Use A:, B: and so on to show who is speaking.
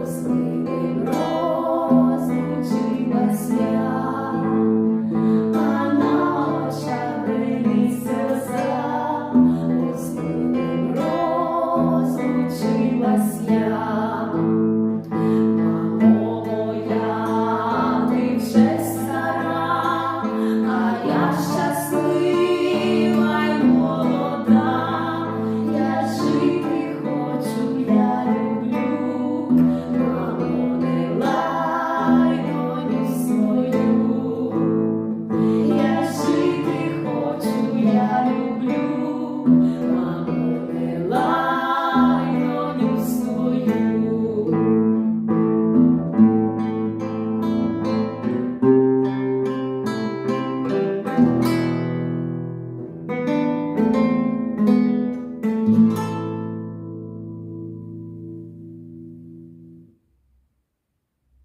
A: розбитим рот.